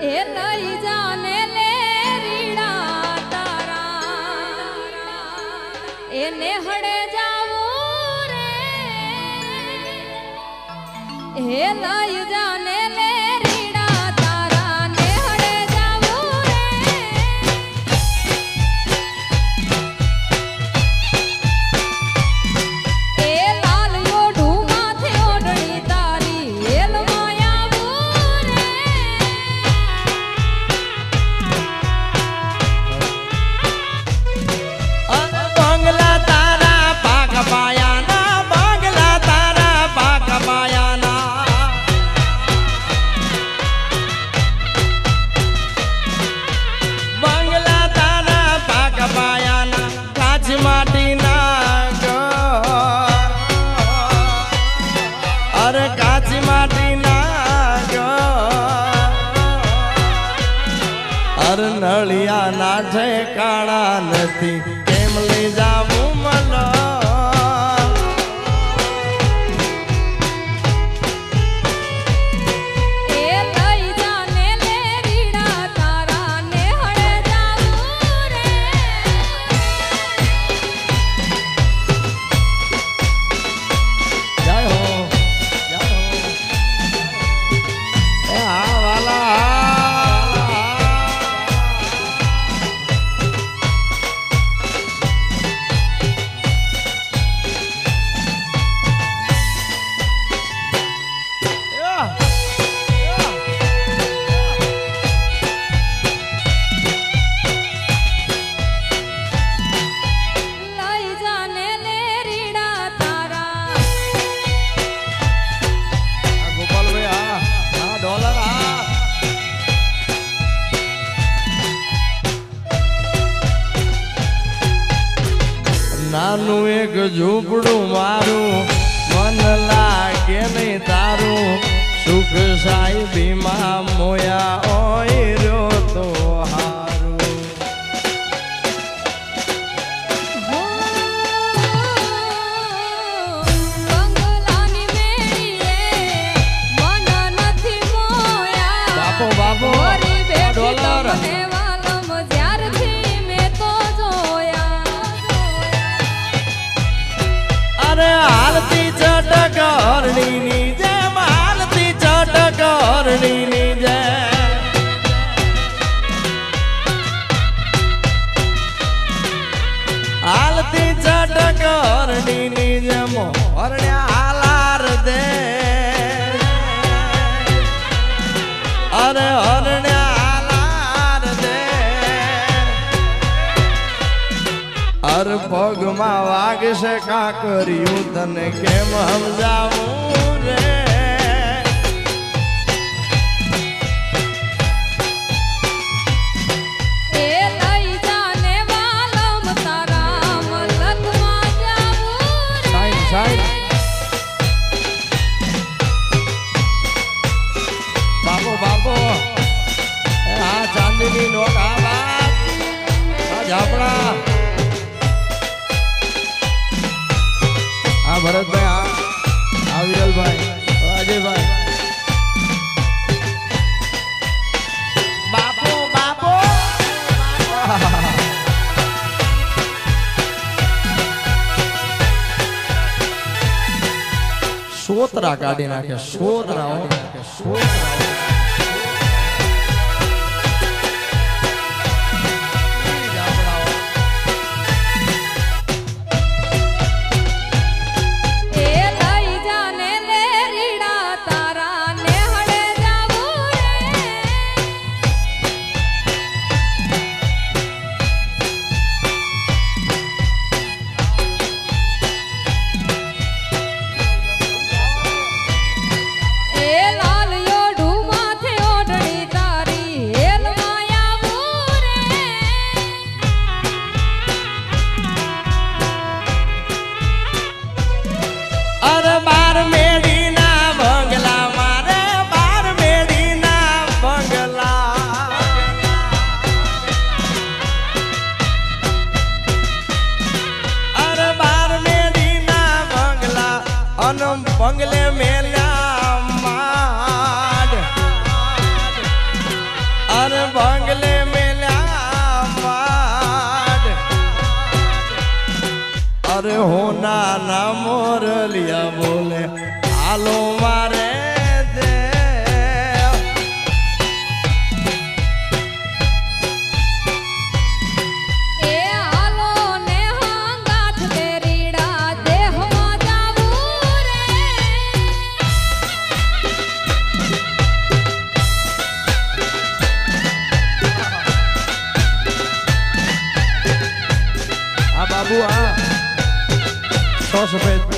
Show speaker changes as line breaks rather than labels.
એ લઈ જાને લે રીડા તારા. એને હડે જાવું રે. જાને
કાચ માટીના ઘર અર નળિયા ના ઠેકાણા નથી. નાનું એક ઝૂંપડું મારું મન લાગે નહીં તારું. સુખ સાહેબીમાં મોયા ઓય રહ્યો તો. હરણીની જેમ હરણ્યા હાલાર દે. અરે હરણ્યા હાલાર દે. અર પગમાં વાગશે કાકર્યું, તને કેમ સમજાવું રે? ઝાપડા. આ ભરતભાઈ આ આ વિરલભાઈ. અજયભાઈ. બાપો બાપો. સોતરા કાઢી નાખે સોતરા હો. સોતરા હોના ના મોરલિયા બોલે હાલો મારે દેવ.
એ હાલો ને